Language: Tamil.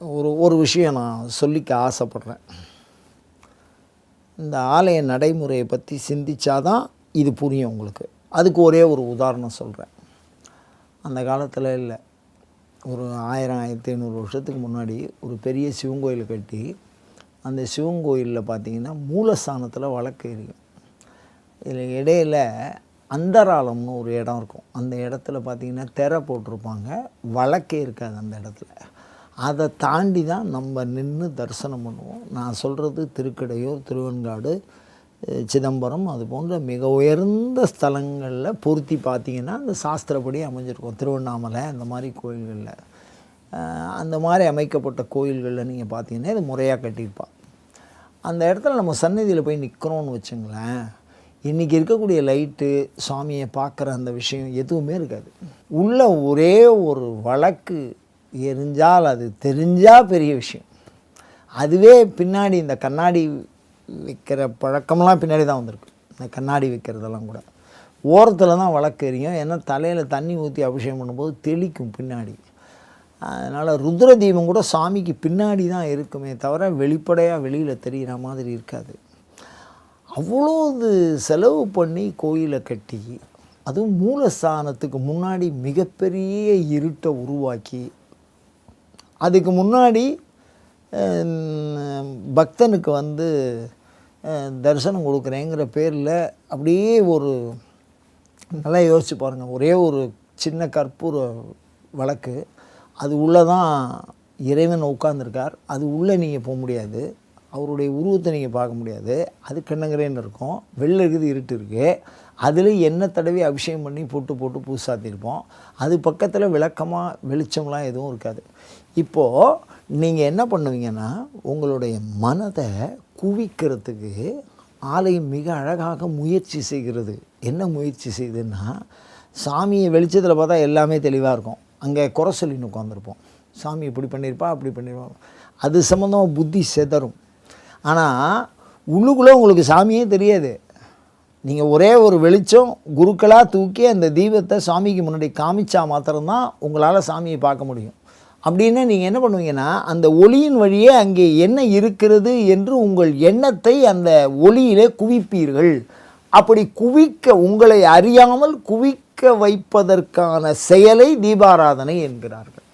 ஒரு ஒரு விஷயம் நான் சொல்லிக்க ஆசைப்பட்றேன். இந்த ஆலய நடைமுறையை பற்றி சிந்தித்தாதான் இது புரியும் உங்களுக்கு. அதுக்கு ஒரே ஒரு உதாரணம் சொல்கிறேன் அந்த காலத்தில் இல்லை. ஒரு ஆயிரம் ஆயிரத்தி ஐநூறு வருஷத்துக்கு முன்னாடி ஒரு பெரிய சிவன் கோயில் கட்டி அந்த சிவன் கோயிலில் பார்த்தீங்கன்னா மூலஸ்தானத்தில் வழக்கு எரியும் இதில் இடையில அந்தராளம்னு ஒரு இடம் இருக்கும். அந்த இடத்துல பார்த்தீங்கன்னா திரை போட்டிருப்பாங்க. வழக்கே இருக்காது அந்த இடத்துல. அதை தாண்டி தான் நம்ம நின்று தரிசனம் பண்ணுவோம். நான் சொல்கிறது திருக்கடையூர் திருவெண்காடு சிதம்பரம் அது போன்ற மிக உயர்ந்த ஸ்தலங்களில் பொருத்தி பார்த்தீங்கன்னா அந்த சாஸ்திரப்படி அமைஞ்சிருக்கும். திருவண்ணாமலை அந்த மாதிரி கோயில்களில். அந்த மாதிரி அமைக்கப்பட்ட கோயில்களில் நீங்கள் பார்த்தீங்கன்னா இது முறையாக கட்டியிருப்பா. அந்த இடத்துல நம்ம சந்நிதியில் போய் நிற்கிறோன்னு வச்சுங்களேன் இன்றைக்கி இருக்கக்கூடிய லைட்டு சுவாமியை பார்க்குற அந்த விஷயம் எதுவுமே இருக்காது. உள்ள ஒரே ஒரு வழக்கு எரிஞ்சால் அது தெரிஞ்சால் பெரிய விஷயம். அதுவே பின்னாடி இந்த கண்ணாடி விற்கிற பழக்கம்லாம் பின்னாடி தான் வந்திருக்கு. இந்த கண்ணாடி விற்கிறதெல்லாம் கூட. ஓரத்தில் தான் வழக்கு எரியும். ஏன்னா தலையில் தண்ணி ஊற்றி அபிஷேகம் பண்ணும்போது தெளிக்கும் பின்னாடி. அதனால் ருத்ர தீபம் கூட சாமிக்கு பின்னாடி தான் இருக்குமே தவிர வெளிப்படையாக வெளியில் தெரிகிற மாதிரி இருக்காது. அவ்வளோ இது செலவு பண்ணி கோயிலை கட்டி அதுவும் மூலஸ்தானத்துக்கு முன்னாடி மிகப்பெரிய இருட்டை உருவாக்கி அதுக்கு முன்னாடி பக்தனுக்கு வந்து தரிசனம் கொடுக்குறேங்கிற பேரில் அப்படியே ஒரு நல்லா யோசிச்சு பாருங்கள் ஒரே ஒரு சின்ன கற்பூர வழக்கு. அது உள்ளே தான் இறைவன் உட்காந்துருக்கார் அது உள்ளே நீங்கள் போக முடியாது. அவருடைய உருவத்தை நீங்கள் பார்க்க முடியாது. அது கண்ணங்கரேன்னு இருக்கும். வெள்ளை இருக்குது இருட்டு இருக்குது அதில் எண்ணெய் தடவி அபிஷேகம் பண்ணி போட்டு போட்டு பூசாத்திருப்போம். அது பக்கத்தில் விளக்கமாக வெளிச்சம்லாம் எதுவும் இருக்காது. இப்போது நீங்கள் என்ன பண்ணுவீங்கன்னா உங்களுடைய மனதை குவிக்கிறதுக்கு ஆலயம் மிக அழகாக முயற்சி செய்கிறது. என்ன முயற்சி செய்யுதுன்னா சாமியை வெளிச்சத்தில் பார்த்தா எல்லாமே தெளிவாக இருக்கும். அங்கே குறை சொல்லின்னு உட்காந்துருப்போம் சாமி இப்படி பண்ணியிருப்பா அப்படி பண்ணியிருப்பா அது சம்மந்தமாக புத்தி செதறும். ஆனால் உள்ளுக்குள்ளே உங்களுக்கு சாமியே தெரியாது. நீங்கள் ஒரே ஒரு வெளிச்சம் குருக்களாக தூக்கி அந்த தீபத்தை சாமிக்கு முன்னாடி காமிச்சா மாத்திரம்தான் உங்களால் சாமியை பார்க்க முடியும். அப்படின்னு நீங்கள் என்ன பண்ணுவீங்கன்னா அந்த ஒளியின் வழியே அங்கே என்ன இருக்கிறது என்று உங்கள் எண்ணத்தை அந்த ஒளியிலே குவிப்பீர்கள். அப்படி குவிக்க உங்களை அறியாமல் குவிக்க வைப்பதற்கான செயலை தீபாராதனை என்கிறார்கள்.